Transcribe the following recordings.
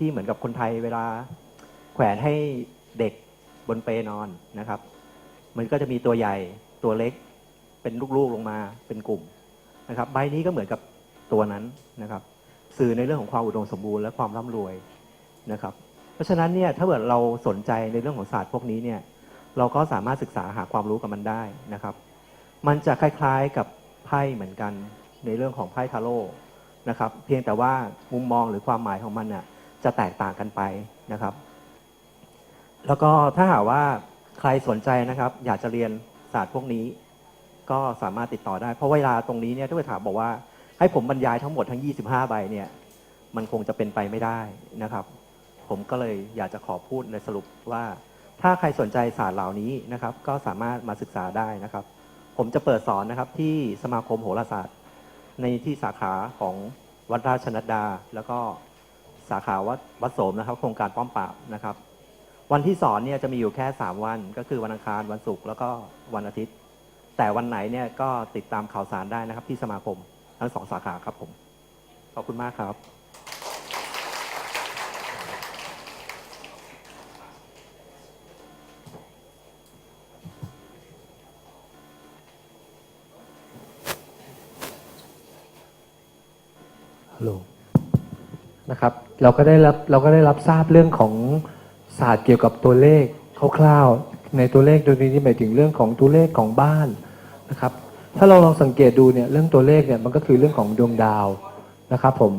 ที่เหมือนกับคนไทยเวลาแขวนให้เด็กบนเปลนอนนะครับ มันก็จะมีตัวใหญ่ตัวเล็ก เป็นลูกๆลงมาเป็นกลุ่มนะครับ ใบนี้ก็เหมือนกับตัวนั้นนะครับ สื่อในเรื่องของความอุดมสมบูรณ์และความร่ำรวยนะครับ เพราะฉะนั้นเนี่ยถ้าเกิดเราสนใจในเรื่องของศาสตร์พวกนี้เนี่ยเราก็สามารถศึกษาหาความรู้กับมันได้นะครับ มันจะคล้ายๆกับไพ่เหมือนกันในเรื่องของไพ่ทาโร่นะครับ เพียงแต่ว่ามุมมองหรือความหมายของมันน่ะ จะแตกต่างกันไปนะครับ แล้วก็ถ้าหากว่าใครสนใจนะครับ อยากจะเรียนศาสตร์พวกนี้ ก็สามารถติดต่อได้ เพราะเวลาตรงนี้เนี่ยถ้าไปถามบอกว่า ให้ผมบรรยายทั้งหมดทั้ง 25 ใบเนี่ย มันคงจะเป็นไปไม่ได้นะครับ ผมก็เลยอยากจะขอพูดในสรุปว่า ถ้าใครสนใจศาสตร์เหล่านี้นะครับ ก็สามารถมาศึกษาได้นะครับ ผมจะเปิดสอนนะครับที่สมาคมโหราศาสตร์ ในที่สาขาของวัดราชนัดดาแล้วก็ สาขาวัดวัดโสมนะครับ โครงการป้อมปราบนะครับ วันที่สอนเนี่ยจะมีอยู่แค่ 3 วัน ก็คือวันอังคารวันศุกร์แล้วก็วันอาทิตย์ แต่วันไหนเนี่ยก็ติดตามข่าวสารได้นะครับที่สมาคมทั้งสองสาขาครับผม ขอบคุณมากครับ ฮัลโหลนะครับ เราก็ได้รับเราก็ได้รับทราบเรื่องของศาสตร์เกี่ยวกับตัวเลขคร่าวๆในตัวเลขโดยนี้หมายถึงเรื่องของตัวเลขของบ้านนะครับถ้าเราลองสังเกตดูเนี่ยเรื่องตัวเลขเนี่ยมันก็คือเรื่องของดวงดาวนะครับผม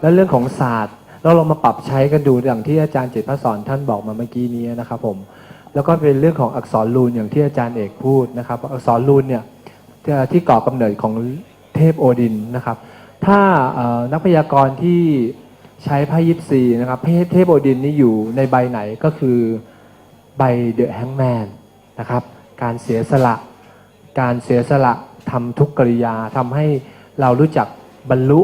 และเรื่องของศาสตร์เราลองมาปรับใช้กันดูอย่างที่อาจารย์เจตพระสอนท่านบอกมาเมื่อกี้นี้นะครับผมแล้วก็เป็นเรื่องของอักษรรูนอย่างที่อาจารย์เอกพูดนะครับ อักษรรูนเนี่ยที่ก่อกำเนิดของเทพโอดินนะครับ ถ้านักพยากรณ์ที่ ใช้ไพ่ยิปซีนะครับเทพเทพโอดินนี่อยู่ในใบไหนก็คือใบเดอะแฮงแมนนะครับการเสียสละ การเสียสละทำทุกกริยาทำให้เรารู้จักบรรลุ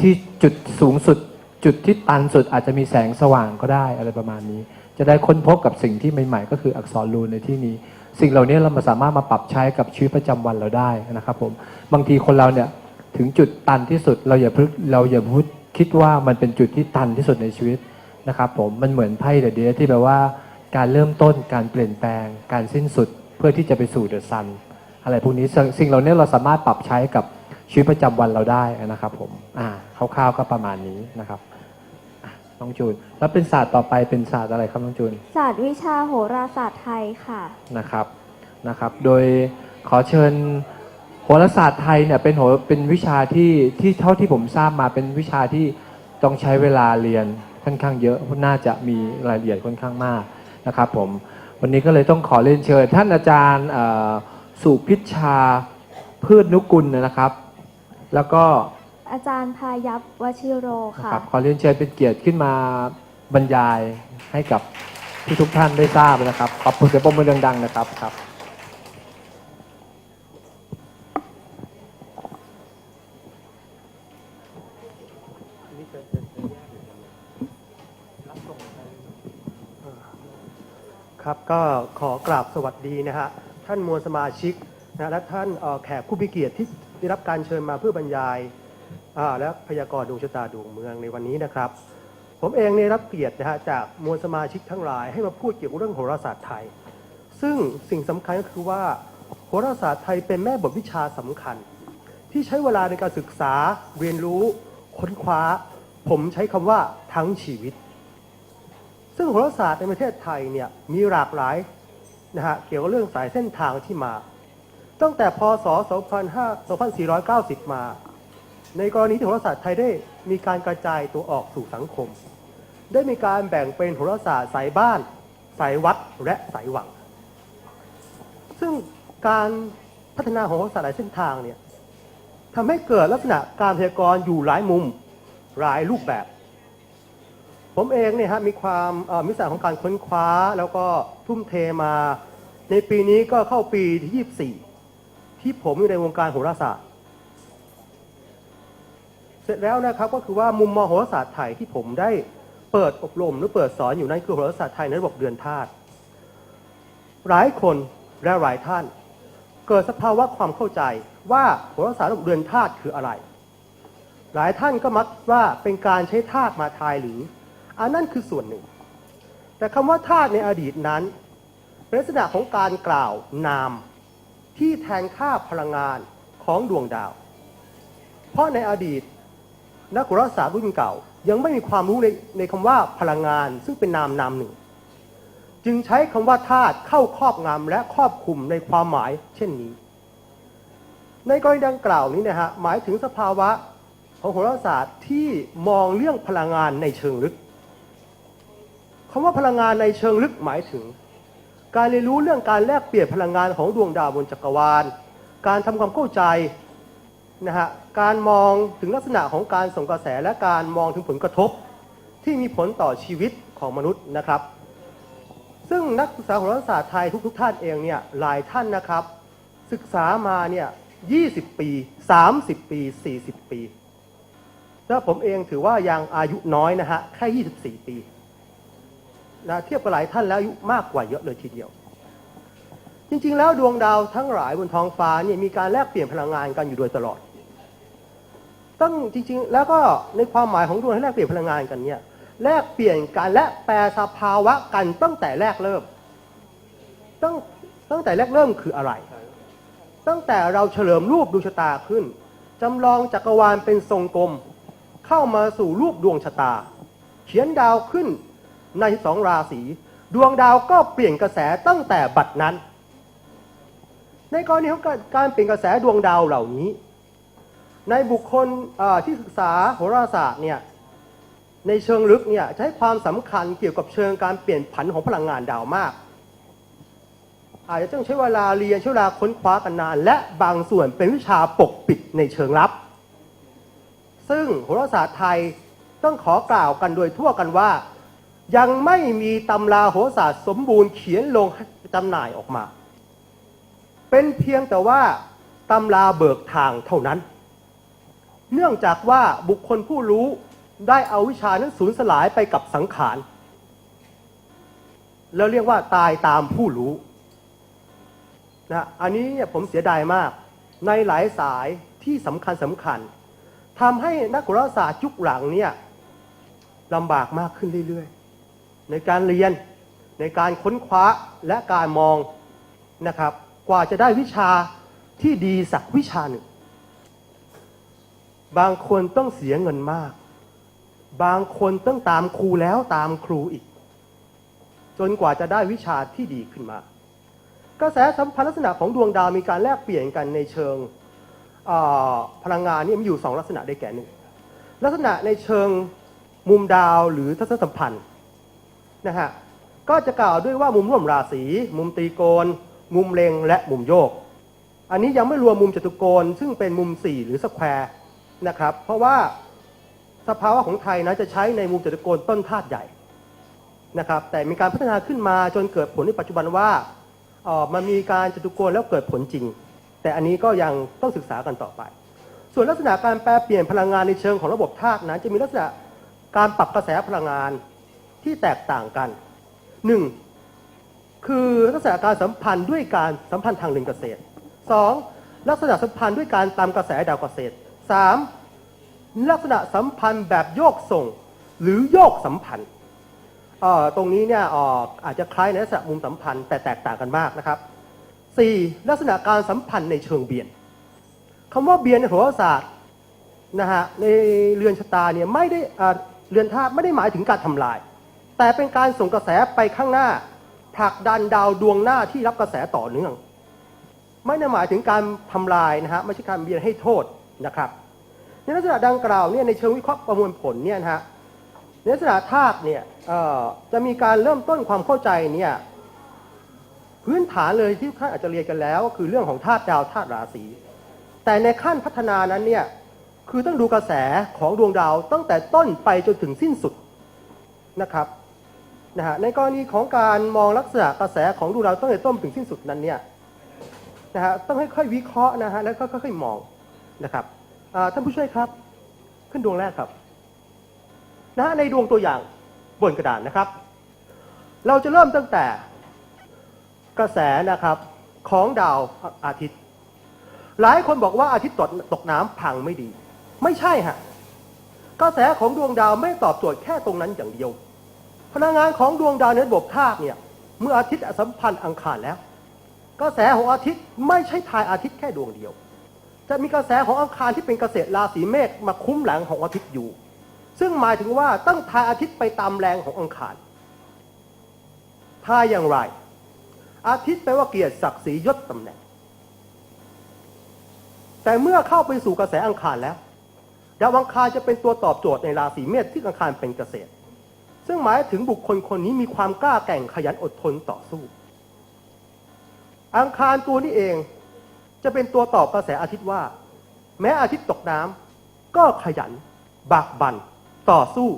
ที่จุดสูงสุด จุดที่ตันสุดอาจจะมีแสงสว่างก็ได้อะไรประมาณนี้ จะได้ค้นพบกับสิ่งที่ใหม่ๆ ก็คืออักษรรูนในที่นี้ สิ่งเหล่านี้เรามาสามารถมาปรับใช้กับชีวิตประจำวันเราได้นะครับผมบางทีคนเราเนี่ยถึงจุดตันที่สุดเราอย่าพึกเราอย่าพูด คิดว่ามันเป็นจุดที่ตันที่สุดในชีวิตนะครับผมมันเหมือนไพ่เดอะเดียที่แปลว่าการเริ่มต้นการเปลี่ยนแปลง การสิ้นสุดเพื่อที่จะไปสู่เดอะซันอะไรพวกนี้สิ่งสิ่งเหล่านี้เราสามารถปรับใช้กับชีวิตประจำวันเราได้นะครับผมอ่าคร่าวๆก็ประมาณนี้นะครับอะน้องจูน แล้วเป็นศาสตร์ต่อไปเป็นศาสตร์อะไรครับน้องจูน ศาสตร์วิชาโหราศาสตร์ไทยค่ะนะครับนะครับ โดยขอเชิญ โหราศาสตร์ไทยเนี่ยเป็นโหเป็นวิชาที่ที่เท่าที่ผมทราบมาเป็นวิชาที่ต้องใช้เวลาเรียนค่อนข้างเยอะเพราะน่าจะมีรายละเอียดค่อนข้างมากนะครับผมวันนี้ก็เลยต้องขอเรียนเชิญ ท่านอาจารย์เอ่อสุพิชชาพืชนุกุลนะครับ แล้วก็อาจารย์พายัพวชิโรนะค่ะครับขอเรียนเชิญเป็นเกียรติขึ้นมาบรรยายให้กับทุกๆท่านได้ทราบนะครับ ขอบคุณเสียงปรบมือดังๆนะครับครับ ครับก็ขอกราบสวัสดีนะฮะท่านมวลสมาชิกนะและท่านแขกผู้มีเกียรติที่ได้รับการเชิญมาเพื่อบรรยายและพยากรณ์ดวงชะตาดวงเมืองในวันนี้นะครับ ผมเองได้รับเกียรตินะฮะจากมวลสมาชิกทั้งหลายให้มาพูดเกี่ยวกับเรื่องโหราศาสตร์ไทย ซึ่งสิ่งสำคัญก็คือว่าโหราศาสตร์ไทยเป็นแม่บทวิชาสำคัญ ที่ใช้เวลาในการศึกษาเรียนรู้ค้นคว้า ผมใช้คำว่าทั้งชีวิต ซึ่งโหราศาสตร์ในประเทศไทยเนี่ยมีหลากหลายนะฮะเกี่ยวกับเรื่องสายเส้นทางที่มา ตั้งแต่พศ 2490 มา ในกรณีที่โหราศาสตร์ไทยได้มีการกระจายตัวออกสู่สังคม ได้มีการแบ่งเป็นโหราศาสตร์สายบ้าน สายวัดและสายหวัง ซึ่งการพัฒนาของโหราศาสตร์หลายเส้นทางเนี่ยทำให้เกิดลักษณะการพยากรณ์อยู่หลายมุมหลายรูปแบบ ผมเองเนี่ยฮะมีความมิสายของการค้นคว้าแล้วก็ทุ่มเทมา ในปีนี้ก็เข้าปีที่ 24 ที่ผมอยู่ในวงการโหราศาสตร์ เสร็จแล้วนะครับก็คือว่ามุมมองโหราศาสตร์ไทยที่ผมได้เปิดอบรมหรือเปิดสอนอยู่นั่นคือโหราศาสตร์ไทยในระบบเดือนธาตุหลายคนและหลายท่าน เกิดสภาวะความเข้าใจว่าโหราศาสตร์ระบบเดือนธาตุคืออะไร หลายท่านก็มักว่าเป็นการใช้ธาตุมาทายหรือ อันนั้นคือส่วนหนึ่ง แต่คำว่าธาตุในอดีตนั้นเป็นลักษณะของการกล่าวนามที่แทนค่าพลังงานของดวงดาว เพราะในอดีตนักโหราศาสตร์รุ่นเก่า ยังไม่มีความรู้ในในคำว่าพลังงานซึ่งเป็นนามนามหนึ่ง จึงใช้คำว่าธาตุเข้าครอบงำและครอบคลุมในความหมายเช่นนี้ ในกรณีดังกล่าวนี้นะฮะหมายถึงสภาวะของโหราศาสตร์ที่มองเรื่องพลังงานในเชิงลึก คำว่าพลังงานในเชิงลึกหมายถึง การเรียนรู้เรื่องการแลกเปลี่ยนพลังงานของดวงดาวบนจักรวาล การทำความเข้าใจนะฮะการมองถึงลักษณะของการส่งกระแสและการมองถึงผลกระทบ ที่มีผลต่อชีวิตของมนุษย์นะครับ ซึ่งนักศึกษาโหราศาสตร์ไทยทุก ๆ ท่านเองเนี่ยหลายท่านนะครับ ศึกษามาเนี่ย20 ปี 30 ปี 40 ปี แล้วผมเองถือว่ายังอายุน้อยนะฮะแค่ 24 ปี นะเทียบกับหลายท่านแล้วอายุมากกว่าเยอะเลยทีเดียว จริงๆ แล้วดวงดาวทั้งหลายบนท้องฟ้าเนี่ยมีการแลกเปลี่ยนพลังงานกันอยู่โดยตลอดตั้งจริงๆ แล้วก็ในความหมายของดวงที่แลกเปลี่ยนพลังงานกันเนี่ยแลกเปลี่ยนกันและแปลสภาวะกันตั้งแต่แรกเริ่มตั้งตั้งแต่แรกเริ่มคืออะไร ตั้งแต่เราเฉลิมรูปดวงชะตาขึ้นจำลองจักรวาลเป็นทรงกลม เข้ามาสู่รูปดวงชะตา เขียนดาวขึ้น ในสองราศี ดวงดาวก็เปลี่ยนกระแสตั้งแต่บัดนั้น ในกรณีของการเปลี่ยนกระแสดวงดาวเหล่านี้ ในบุคคลที่ศึกษาโหราศาสตร์เนี่ยในเชิงลึกเนี่ยให้ความสำคัญเกี่ยวกับเชิงการเปลี่ยนผันของพลังงานดาวมาก อาจจะต้องใช้เวลาเรียนใช้เวลาค้นคว้ากันนาน และบางส่วนเป็นวิชาปกปิดในเชิงลับ ซึ่งโหราศาสตร์ไทยต้องขอกล่าวกันโดยทั่วกันว่า ยังไม่มีตำราโหราศาสตร์สมบูรณ์เขียนลงจำหน่ายออกมา เป็นเพียงแต่ว่าตำราเบิกทางเท่านั้น เนื่องจากว่าบุคคลผู้รู้ได้เอาวิชานั้นสูญสลายไปกับสังขาร แล้วเรียกว่าตายตามผู้รู้นะอันนี้เนี่ยผมเสียดายมาก ในหลายสายที่สำคัญสำคัญทำให้นักโหราศาสตร์ยุคหลังเนี่ยลำบากมากขึ้นเรื่อย ในการเรียน ในการค้นคว้าและการมองนะครับ กว่าจะได้วิชาที่ดีสักวิชาหนึ่ง บางคนต้องเสียเงินมาก บางคนต้องตามครูแล้วตามครูอีก จนกว่าจะได้วิชาที่ดีขึ้นมา กระแสสัมพันธ์ลักษณะของดวงดาวมีการแลกเปลี่ยนกันในเชิงพลังงานนี่มีอยู่สองลักษณะได้แก่หนึ่งลักษณะในเชิงมุมดาวหรือทัศนสัมพันธ์ นะฮะก็จะกล่าวด้วยว่ามุมร่วมราศี มุมตรีโกณมุมเลงและมุมโยก อันนี้ยังไม่รวมมุมจตุโกณซึ่งเป็นมุมสี่หรือสแควร์นะครับ เพราะว่าสภาวะของไทยนะจะใช้ในมุมจตุโกณต้นธาตุใหญ่นะครับ แต่มีการพัฒนาขึ้นมาจนเกิดผลในปัจจุบันว่าออมันมีการจตุโกณแล้วเกิดผลจริง แต่อันนี้ก็ยังต้องศึกษากันต่อไป ส่วนลักษณะการแปลเปลี่ยนพลังงานในเชิงของระบบธาตุนั้นจะมีลักษณะการปรับกระแสพลังงาน ที่แตกต่างกันหนึ่งคือลักษณะการสัมพันธ์ด้วยการสัมพันธ์ทางเดินเกษตร 2. ลักษณะสัมพันธ์ด้วยการตามกระแสดาวเกษตร 3. ลักษณะสัมพันธ์แบบโยกส่งหรือโยกสัมพันธ์ตรงนี้เนี่ยอาจจะคล้ายในลักษณะมุมสัมพันธ์แต่แตกต่างกันมากนะครับ 4. ลักษณะการสัมพันธ์ในเชิงเบียนคำว่าเบียนในโหราศาสตร์นะฮะในเรือนชะตาเนี่ยไม่ได้เรือนธาตุไม่ได้หมายถึงการทำลาย แต่เป็นการส่งกระแสไปข้างหน้า ผลักดันดาวดวงหน้าที่รับกระแสต่อเนื่อง ไม่ได้หมายถึงการทำลายนะฮะไม่ใช่การเบียนให้โทษนะครับ ในลักษณะดังกล่าวเนี่ยในเชิงวิเคราะห์ประมวลผลเนี่ยนะฮะในลักษณะธาตุเนี่ยจะมีการเริ่มต้นความเข้าใจเนี่ยพื้นฐานเลยที่ท่านอาจจะเรียนกันแล้วก็คือเรื่องของธาตุดาวธาตุราศีแต่ในขั้นพัฒนานั้นเนี่ยคือต้องดูกระแสของดวงดาวตั้งแต่ต้นไปจนถึงสิ้นสุดนะครับ นะฮะในกรณีของการมองลักษณะกระแสของดวงดาวตั้งแต่ต้นถึงสิ้นสุดนั้นเนี่ยนะฮะต้องค่อยๆวิเคราะห์นะฮะแล้วก็ค่อยๆมองนะครับท่านผู้ช่วยครับขึ้นดวงแรกครับนะฮะในดวงตัวอย่างบนกระดานนะครับ เราจะเริ่มตั้งแต่กระแสนะครับของดาวอาทิตย์ หลายคนบอกว่าอาทิตย์ตกตกน้ำพังไม่ดี ไม่ใช่ฮะกระแสของดวงดาวไม่ตอบโจทย์แค่ตรงนั้นอย่างเดียว พลังงานของดวงดาวในระบบธาตุเนี่ยเมื่ออาทิตย์สัมพันธ์อังคารแล้วกระแสของอาทิตย์ไม่ใช่ทายอาทิตย์แค่ดวงเดียว จะมีกระแสของอังคารที่เป็นเกษตรราศีเมษมาคุ้มหลังของอาทิตย์อยู่ ซึ่งหมายถึงว่าต้องทายอาทิตย์ไปตามแรงของอังคารทายอย่างไร อาทิตย์แปลว่าเกียรติศักดิ์ศรียศตำแหน่ง แต่เมื่อเข้าไปสู่กระแสอังคารแล้วดาวอังคารจะเป็นตัวตอบโจทย์ในราศีเมษที่อังคารเป็นเกษตร ซึ่งหมายถึงบุคคลคนนี้มีความกล้าแกร่งขยันอดทนต่อสู้ อังคารตัวนี้เองจะเป็นตัวตอบกระแสอาทิตย์ว่า แม้อาทิตย์ตกน้ำก็ขยัน บากบั่นต่อสู้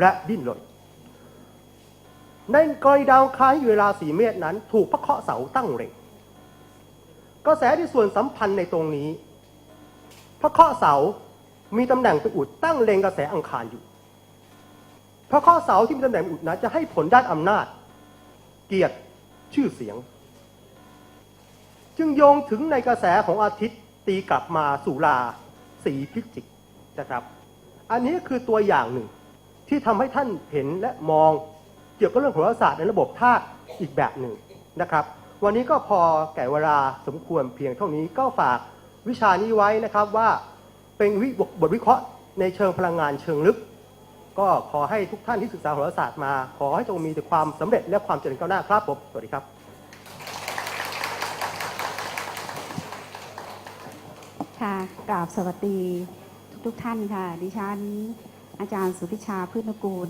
และดิ้นรนในกรณีดาวคารที่อยู่ราศีเมษนั้น ถูกพระเคราะห์เสาตั้งเร็งกระแสที่ส่วนสัมพันธ์ในตรงนี้ พระเคราะห์เสามีตำแหน่งเป็นอุดตั้งเล็งกระแสอังคารอยู่ เคราะห์เสาที่มีตำแหน่งอุดนั้นจะให้ผลด้านอำนาจ เกียรติชื่อเสียง จึงโยงถึงในกระแสของอาทิตย์ตีกลับมาสู่ราศีพิจิกนะครับ อันนี้คือตัวอย่างหนึ่งที่ทำให้ท่านเห็นและมองเกี่ยวกับเรื่องโหราศาสตร์ในระบบธาตุอีกแบบหนึ่งนะครับ วันนี้ก็พอแก่เวลาสมควรเพียงเท่านี้ก็ฝากวิชานี้ไว้นะครับว่าเป็นวิบทวิเคราะห์ในเชิงพลังงานเชิงลึก ก็ขอให้ทุกท่านที่ศึกษาโหราศาสตร์มา ขอให้จงมีแต่ความสำเร็จและความเจริญก้าวหน้าครับผมสวัสดีครับ ค่ะกราบสวัสดีทุกๆท่านค่ะ ดิฉัน อาจารย์สุพิชาพืชนกูล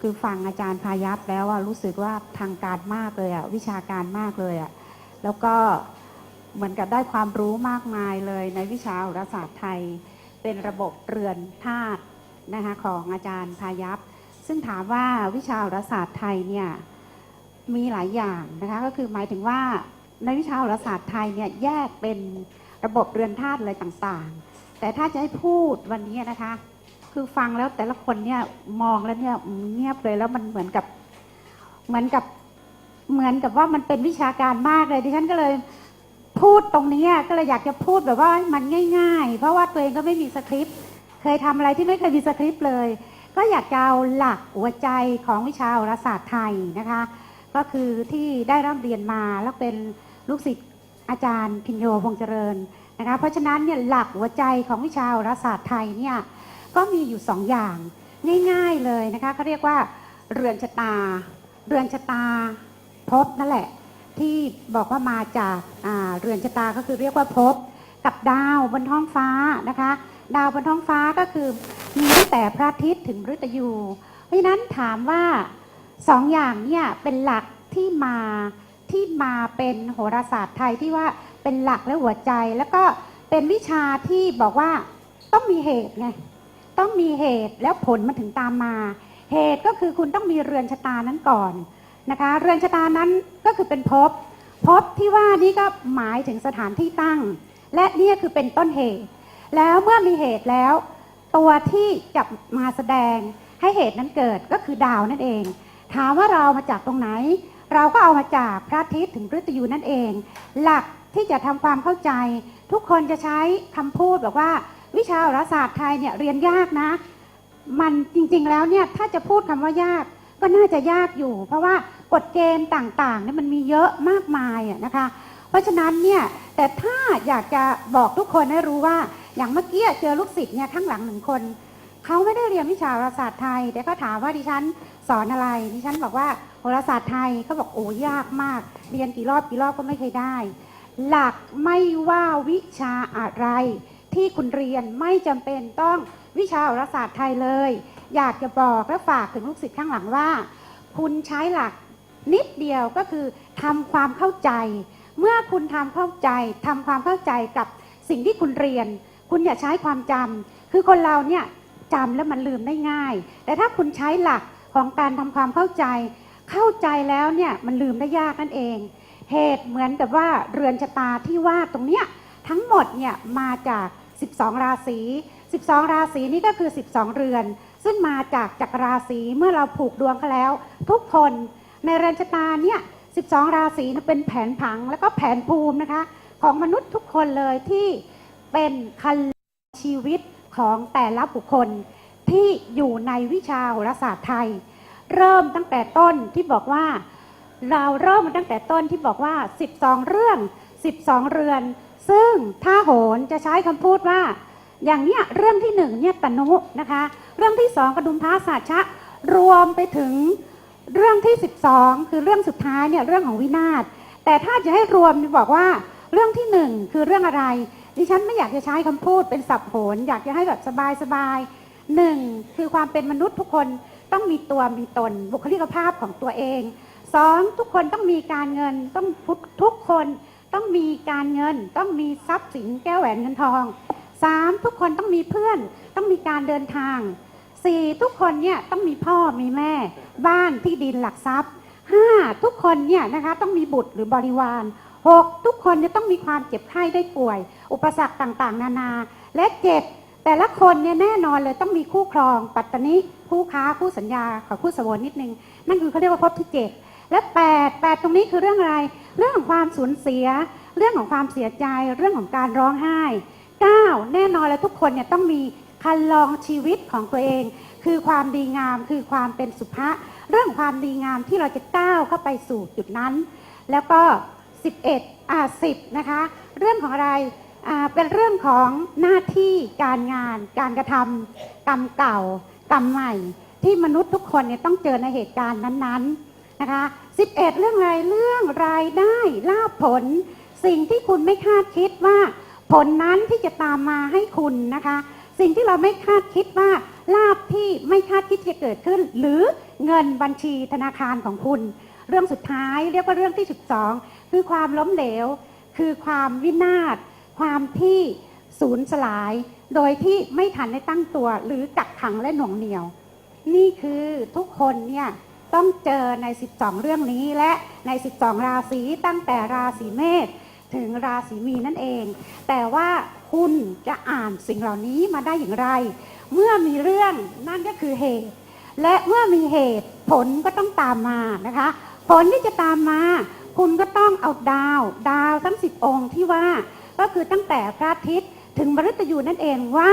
คือฟังอาจารย์พายัพแล้วอะรู้สึกว่าทางการมากเลยอะวิชาการมากเลยอะแล้วก็เหมือนกับได้ความรู้มากมายเลยในวิชาโหราศาสตร์ไทย เป็นระบบเรือนธาตุ นะคะของอาจารย์พายัพซึ่งถามว่าวิชาโหราศาสตร์ไทยเนี่ยมีหลายอย่างนะคะก็คือหมายถึงว่าในวิชาโหราศาสตร์ไทยเนี่ยแยกเป็นระบบเรือนธาตุอะไรต่างๆ แต่ถ้าจะให้พูดวันนี้นะคะ คือฟังแล้วแต่ละคนเนี่ยมองแล้วเนี่ยเงียบเลยแล้วมันเหมือนกับเหมือนกับเหมือนกับว่ามันเป็นวิชาการมากเลยดิฉันก็เลยพูดตรงนี้ก็เลยอยากจะพูดแบบว่ามันง่าย ๆ เพราะว่าตัวเองก็ไม่มีสคริปต์ เคยทำอะไรที่ไม่เคยมีสคริปต์เลย ก็อยากจะเอาหลักหัวใจของวิชาโหราศาสตร์ไทยนะคะ ก็คือที่ได้ร่ำเรียนมาแล้วเป็นลูกศิษย์อาจารย์พิญโยพงษ์เจริญนะคะ เพราะฉะนั้นเนี่ยหลักหัวใจของวิชาโหราศาสตร์ไทยเนี่ยก็มีอยู่สองอย่างง่ายๆเลยนะคะเขาเรียกว่าเรือนชะตา เรือนชะตาภพนั่นแหละ ที่บอกว่ามาจากอ่าเรือนชะตาก็คือเรียกว่าภพกับดาวบนท้องฟ้านะคะ ดาวบนท้องฟ้าก็คือ มีตั้งแต่พระอาทิตย์ถึงฤตยู เพราะฉะนั้นถามว่าสองอย่างเนี่ยเป็นหลักที่มาที่มาเป็นโหราศาสตร์ไทยที่ว่าเป็นหลักและหัวใจ แล้วก็เป็นวิชาที่บอกว่าต้องมีเหตุไงต้องมีเหตุแล้วผลมันถึงตามมา เหตุก็คือคุณต้องมีเรือนชะตานั้นก่อนนะคะ เรือนชะตานั้นก็คือเป็นภพภพที่ว่านี่ก็หมายถึงสถานที่ตั้ง และเนี่ยคือเป็นต้นเหตุ แล้วเมื่อมีเหตุแล้ว ตัวที่จะมาแสดงให้เหตุนั้นเกิดก็คือดาวนั่นเอง ถามว่าเรามาจากตรงไหน เราก็เอามาจากพระอาทิตย์ถึงพฤตยูนั่นเอง หลักที่จะทำความเข้าใจ ทุกคนจะใช้คำพูดบอกว่า วิชาโหราศาสตร์ไทยเนี่ยเรียนยากนะ มันจริงๆแล้วเนี่ยถ้าจะพูดคำว่ายากก็น่าจะยากอยู่ เพราะว่ากฎเกณฑ์ต่างๆเนี่ยมันมีเยอะมากมายนะคะ เพราะฉะนั้นเนี่ยแต่ถ้าอยากจะบอกทุกคนให้รู้ว่า อย่างเมื่อกี้เจอลูกศิษย์เนี่ยข้างหลังหนึ่งคนเขาไม่ได้เรียนวิชาโหราศาสตร์ไทย แต่ก็ถามว่าดิฉันสอนอะไร ดิฉันบอกว่าโหราศาสตร์ไทยเขาบอกโอ้ยากมาก เรียนกี่รอบกี่รอบก็ไม่เคยได้ หลักไม่ว่าวิชาอะไร ที่คุณเรียนไม่จำเป็นต้องวิชาโหราศาสตร์ไทยเลย อยากจะบอกและฝากถึงลูกศิษย์ข้างหลังว่า คุณใช้หลักนิดเดียวก็คือทำความเข้าใจ เมื่อคุณทำเข้าใจทำความเข้าใจกับสิ่งที่คุณเรียน คุณอย่าใช้ความจำคือคนเราเนี่ยจำแล้วมันลืมได้ง่าย แต่ถ้าคุณใช้หลักของการทำความเข้าใจ เข้าใจแล้วเนี่ยมันลืมได้ยากนั่นเอง เหตุเหมือนกับว่าเรือนชะตาที่ว่าตรงเนี้ยทั้งหมดเนี่ยมาจาก 12 ราศี 12 ราศีนี่ก็คือ 12 เรือน ซึ่งมาจากจักรราศีเมื่อเราผูกดวงกันแล้ว ทุกคนในเรือนชะตาเนี่ย 12 ราศีเป็นแผนผังแล้วก็แผนภูมินะคะ ของมนุษย์ทุกคนเลยที่ เป็นคันชีวิตของแต่ละบุคคลที่อยู่ในวิชาโหราศาสตร์ไทย เริ่มตั้งแต่ต้นที่บอกว่า เราเริ่มตั้งแต่ต้นที่บอกว่า 12 เรื่อง 12 เรือน ซึ่งถ้าโหนจะใช้คำพูดว่า อย่างเนี้ยเรื่องที่หนึ่งเนี่ยตนุนะคะ เรื่องที่สองกระดุมพระสาชะ รวมไปถึงเรื่องที่ 12 คือเรื่องสุดท้ายเนี่ยเรื่องของวินาศแต่ถ้าจะให้รวมบอกว่าเรื่องที่หนึ่งคือเรื่องอะไร ดิฉันไม่อยากจะใช้คำพูดเป็นสับโหนอยากจะให้แบบสบายๆหนึ่งคือความเป็นมนุษย์ทุกคนต้องมีตัวมีตน บุคลิกภาพของตัวเองสองทุกคนต้องมีการเงินต้องทุทุกคนต้องมีการเงิน ต้องมีทรัพย์สินแก้วแหวนเงินทองสามทุกคนต้องมีเพื่อน ต้องมีการเดินทางสี่ทุกคนเนี่ยต้องมีพ่อมีแม่ บ้านที่ดินหลักทรัพย์ห้าทุกคนเนี่ยนะคะต้องมีบุตรหรือบริวาร หกทุกคนจะต้องมีความเจ็บไข้ได้ป่วย อุปสรรคต่างๆ นานา และเจ็ดแต่ละคนเนี่ยแน่นอนเลยต้องมีคู่ครอง ปัตตนิคู่ค้าคู่สัญญาขอคู่สวนิดนึง นั่นคือเขาเรียกว่าภพที่เจ็ดและแปดแปดตรงนี้คือเรื่องอะไร เรื่องของความสูญเสีย เรื่องของความเสียใจ เรื่องของการร้องไห้เก้าแน่นอนเลยทุกคนเนี่ยต้องมีคันลองชีวิตของตัวเอง คือความดีงามคือความเป็นสุภาพเรื่องความดีงามที่เราจะก้าวเข้าไปสู่จุดนั้น แล้วก็ 11อ่า10นะคะ เรื่องของอะไรอ่าเป็นเรื่องของหน้าที่การงาน การกระทำกรรมเก่ากรรมใหม่ ที่มนุษย์ทุกคนเนี่ยต้องเจอในเหตุการณ์นั้นๆนะคะ11 เรื่องอะไรเรื่องรายได้ลาภผล สิ่งที่คุณไม่คาดคิดว่า ผลนั้นที่จะตามมาให้คุณนะคะ สิ่งที่เราไม่คาดคิดว่าลาภที่ไม่คาดคิดจะเกิดขึ้น หรือเงินบัญชีธนาคารของคุณ เรื่องสุดท้ายเรียกว่าเรื่องที่ 12 คือความล้มเหลว คือความวินาศ ความที่สูญสลาย โดยที่ไม่ทันได้ตั้งตัวหรือกักขังและหน่วงเหนียว นี่คือทุกคนเนี่ยต้องเจอใน 12 เรื่องนี้และใน 12 ราศีตั้งแต่ราศีเมษถึงราศีมีนนั่นเอง แต่ว่าคุณจะอ่านสิ่งเหล่านี้มาได้อย่างไร เมื่อมีเรื่องนั่นก็คือเหตุ และเมื่อมีเหตุผลก็ต้องตามมานะคะ ผลที่จะตามมา คุณก็ต้องเอาดาว ดาวทั้งสิบองค์ที่ว่า ก็คือตั้งแต่พระอาทิตย์ถึงมฤตยูนั่นเองว่า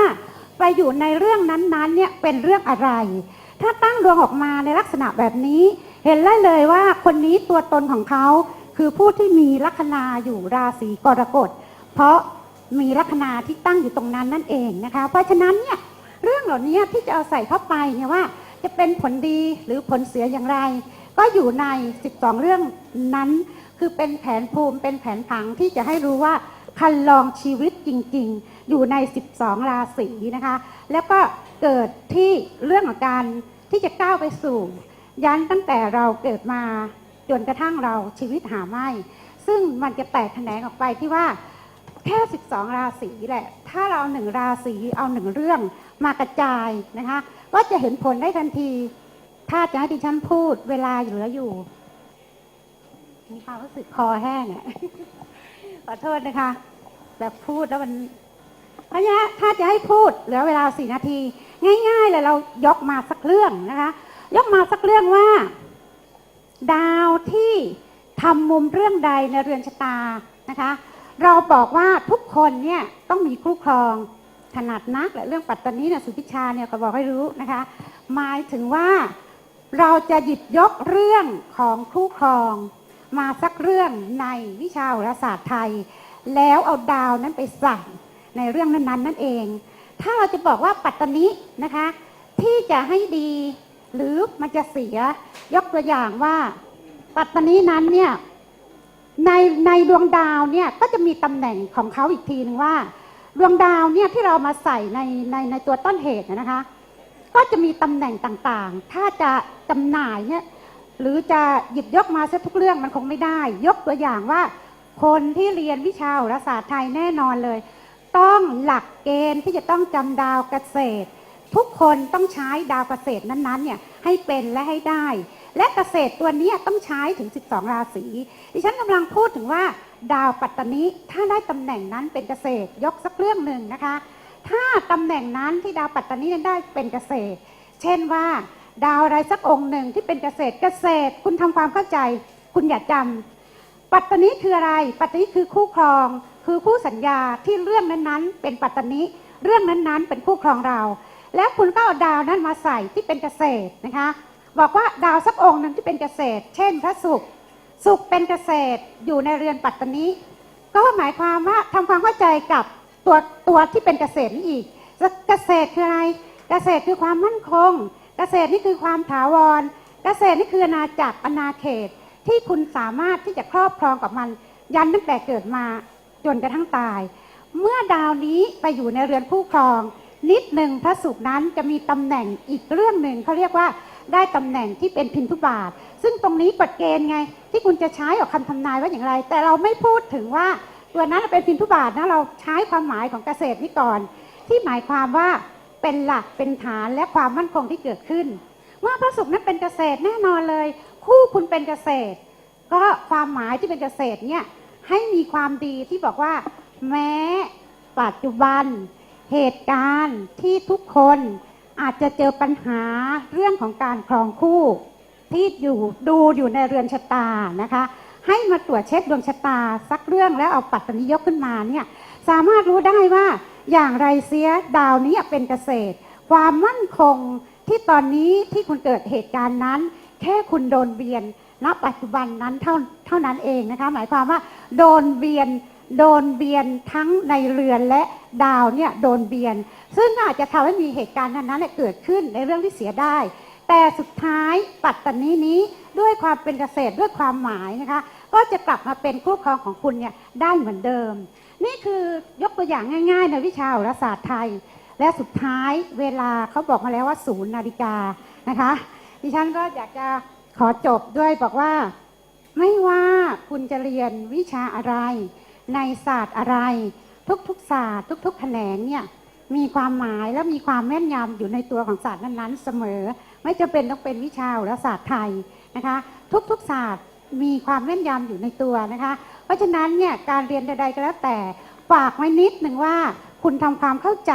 ไปอยู่ในเรื่องนั้นๆเนี่ยเป็นเรื่องอะไร ถ้าตั้งดวงออกมาในลักษณะแบบนี้ เห็นได้เลยว่าคนนี้ตัวตนของเขาคือผู้ที่มีลัคนาอยู่ราศีกรกฎ เพราะมีลัคนาที่ตั้งอยู่ตรงนั้นนั่นเองนะคะ เพราะฉะนั้นเนี่ยเรื่องเหล่านี้ที่จะเอาใส่เข้าไปเนี่ยว่าจะเป็นผลดีหรือผลเสียอย่างไร ก็อยู่ใน 12 เรื่องนั้น คือเป็นแผนภูมิเป็นแผนผังที่จะให้รู้ว่าคันลองชีวิตจริง ๆ อยู่ใน 12 ราศีนะคะ แล้วก็เกิดที่เรื่องของการที่จะก้าวไปสู่ ยันตั้งแต่เราเกิดมาจนกระทั่งเราชีวิตหาไม่ ซึ่งมันจะแตกแขนงออกไปที่ว่าแค่ 12 ราศีแหละ ถ้าเราหนึ่งราศีเอาหนึ่งเรื่องมากระจายนะคะ ก็จะเห็นผลได้ทันที ถ้าจะให้ดิฉันพูดเวลาเหลืออยู่ มีความรู้สึกคอแห้งอะขอโทษนะคะ แบบพูดแล้วมันเพราะฉะนั้นถ้าจะให้พูดเหลือเวลาสี่นาที ง่าย ๆ เลยเรายกมาสักเรื่องนะคะ ยกมาสักเรื่องว่า ดาวที่ทำมุมเรื่องใดในเรือนชะตานะคะ เราบอกว่าทุกคนเนี่ยต้องมีคู่ครองถนัดนักและเรื่องปัตตานีเนี่ยสุพิชาเนี่ยก็บอกให้รู้นะคะ หมายถึงว่า เราจะหยิบยกเรื่องของคู่ครอง มาสักเรื่องในวิชาโหราศาสตร์ไทย แล้วเอาดาวนั้นไปสั่งในเรื่องนั้นๆ นั่นเอง ถ้าเราจะบอกว่าปัตตานีนะคะ ที่จะให้ดีหรือมันจะเสียยกตัวอย่างว่า ปัตตานีนั้นเนี่ยในในดวงดาวเนี่ยก็จะมีตำแหน่งของเขาอีกทีหนึงว่า ดวงดาวเนี่ยที่เรามาใส่ในในในตัวต้นเหตุนะคะ ก็จะมีตำแหน่งต่างๆ ถ้าจะจำหน่ายเนี่ยหรือจะหยิบยกมาซะทุกเรื่องมันคงไม่ได้ ยกตัวอย่างว่า คนที่เรียนวิชาโหราศาสตร์ไทยแน่นอนเลย ต้องหลักเกณฑ์ที่จะต้องจำดาวเกษตร ทุกคนต้องใช้ดาวเกษตรนั้นๆเนี่ยให้เป็นและให้ได้ และเกษตรตัวนี้ต้องใช้ถึง 12 ราศีดิฉันกำลังพูดถึงว่า ดาวปัตตานีถ้าได้ตำแหน่งนั้นเป็นเกษตรยกสักเรื่องหนึ่งนะคะ ถ้าตำแหน่งนั้นที่ดาวปัตตานีนั้นได้เป็นเกษตร เช่นว่า ดาวอะไรสักองค์หนึ่งที่เป็นเกษตรเกษตร คุณทำความเข้าใจ คุณอย่าจำปัตตานีคืออะไร ปัตตานีคือคู่ครอง คือคู่สัญญาที่เรื่องนั้นๆ เป็นปัตตานีเรื่องนั้นๆ เป็นคู่ครองเรา แล้วคุณก็เอาดาวนั้นมาใส่ที่เป็นเกษตรนะคะบอกว่าดาวสักองค์หนึ่งที่เป็นเกษตร เช่น พระศุกร์ศุกร์เป็นเกษตรอยู่ในเรือนปัตตานีก็หมายความว่าทำความเข้าใจกับ ตัวตัวที่เป็นเกษตรนี่อีกเกษตรคืออะไร เกษตรคือความมั่นคง เกษตรนี่คือความถาวร เกษตรนี่คืออาณาจักรอาณาเขตที่คุณสามารถที่จะครอบครองกับมัน ยันตั้งแต่เกิดมาจนกระทั่งตาย เมื่อดาวนี้ไปอยู่ในเรือนผู้ครอง นิดหนึ่งพระศุกร์นั้นจะมีตำแหน่งอีกเรื่องหนึ่งเขาเรียกว่าได้ตำแหน่งที่เป็นพินทุบาท ซึ่งตรงนี้กฎเกณฑ์ไง ที่คุณจะใช้ออกคำทำนายว่าอย่างไร แต่เราไม่พูดถึงว่า ตัวนั้นเป็นพินทุบาทนะเราใช้ความหมายของเกษตรนี้ก่อนที่หมายความว่าเป็นหลักเป็นฐานและความมั่นคงที่เกิดขึ้น เมื่อพระศุกร์นั้นเป็นเกษตรแน่นอนเลย คู่คุณเป็นเกษตร ก็ความหมายที่เป็นเกษตรเนี่ยให้มีความดีที่บอกว่า แม้ปัจจุบันเหตุการณ์ที่ทุกคนอาจจะเจอปัญหาเรื่องของการครองคู่ ที่อยู่ดูอยู่ในเรือนชะตานะคะ ให้มาตรวจเช็คดวงชะตาสักเรื่องแล้วเอาปัตตานียกขึ้นมาเนี่ยสามารถรู้ได้ว่าอย่างไรเสียดาวนี้เป็นเกษตร ความมั่นคงที่ตอนนี้ที่คุณเกิดเหตุการณ์นั้น แค่คุณโดนเบียนณปัจจุบันนั้นเท่าเท่านั้นเองนะคะหมายความว่าโดนเบียนโดนเบียนทั้งในเรือนและดาวเนี่ยโดนเบียน ซึ่งอาจจะทำให้มีเหตุการณ์นั้นๆเกิดขึ้นในเรื่องที่เสียได้ แต่สุดท้ายปัตตานีนี้ด้วยความเป็นเกษตรด้วยความหมายนะคะ ก็จะกลับมาเป็นคู่ครองของคุณเนี่ยได้เหมือนเดิม นี่คือยกตัวอย่างง่ายๆในวิชาโหราศาสตร์ไทย และสุดท้ายเวลาเขาบอกมาแล้วว่าศูนย์นาฬิกานะคะดิฉันก็อยากจะขอจบด้วยบอกว่า ไม่ว่าคุณจะเรียนวิชาอะไร ในศาสตร์อะไร ทุกๆศาสตร์ ทุกๆแขนงเนี่ยมีความหมายและมีความแม่นยำอยู่ในตัวของศาสตร์นั้นๆ เสมอ ไม่จะเป็นต้องเป็นวิชาหรือศาสตร์ไทยนะคะ ทุกๆศาสตร์ มีความแม่นยำอยู่ในตัวนะคะ เพราะฉะนั้นเนี่ยการเรียนใดๆก็แล้วแต่ฝากไว้นิดหนึ่งว่าคุณทำความเข้าใจ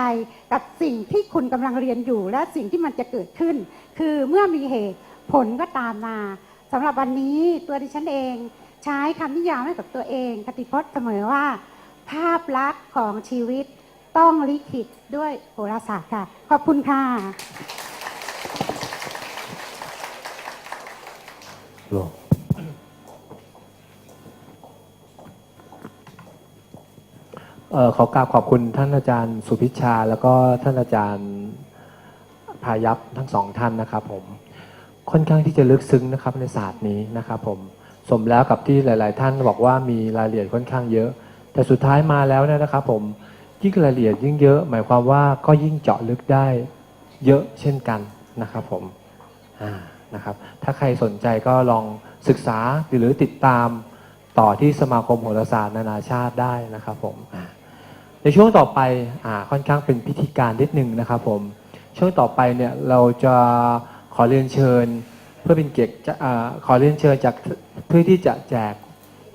กับสิ่งที่คุณกำลังเรียนอยู่ และสิ่งที่มันจะเกิดขึ้น คือเมื่อมีเหตุผลก็ตามมาสำหรับวันนี้ตัวดิฉันเองใช้คำนิยามให้กับตัวเองคติพจน์เสมอว่า ภาพลักษณ์ของชีวิตต้องลิขิตด้วยโหราศาสตร์ค่ะ ขอบคุณค่ะโลกเออขอกราบขอบคุณท่านอาจารย์สุพิชา แล้วก็ท่านอาจารย์พายัพทั้งสองท่านนะครับผมค่อนข้างที่จะลึกซึ้งนะครับในศาสตร์นี้นะครับผมสมแล้วกับที่หลาย ๆ ท่านบอกว่ามีรายละเอียดค่อนข้างเยอะ แต่สุดท้ายมาแล้วเนี่ยนะครับผมยิ่งรายละเอียดยิ่งเยอะ หมายความว่าก็ยิ่งเจาะลึกได้เยอะเช่นกันนะครับผมนะครับถ้าใครสนใจก็ลองศึกษาหรือติดตามต่อที่สมาคมโหราศาสตร์นานาชาติได้นะครับผมอ่า ในช่วงต่อไปอ่าค่อนข้างเป็นพิธีการนิดนึงนะครับผม ช่วงต่อไปเนี่ยเราจะขอเรียนเชิญ เพื่อเป็นเกียรติจะอาขอเรียนเชิญจากเพื่อที่จะแจก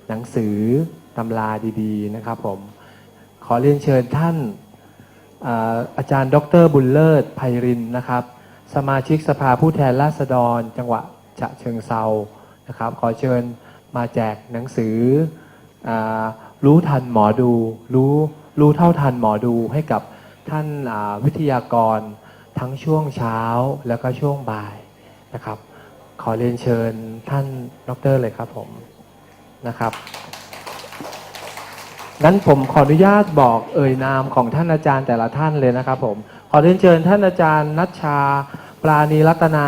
หนังสือตำราดีๆนะครับผม ขอเรียนเชิญท่านอาอาจารย์ดรบุญเลิศไพรินนะครับ สมาชิกสภาผู้แทนราษฎร จังหวัดฉะเชิงเซานะครับขอเชิญมาแจกหนังสืออารู้ทันหมอดูรู้ รู้เท่าทันหมอดูให้กับท่านวิทยากรทั้งช่วงเช้าแล้วก็ช่วงบ่ายนะครับ ขอเรียนเชิญท่านดรเลยครับผมนะครับงั้นผมขออนุญาตบอกเอ่ยนามของท่านอาจารย์แต่ละท่านเลยนะครับผมขอเรียนเชิญท่านอาจารย์นัชชา ปราณีรัตนา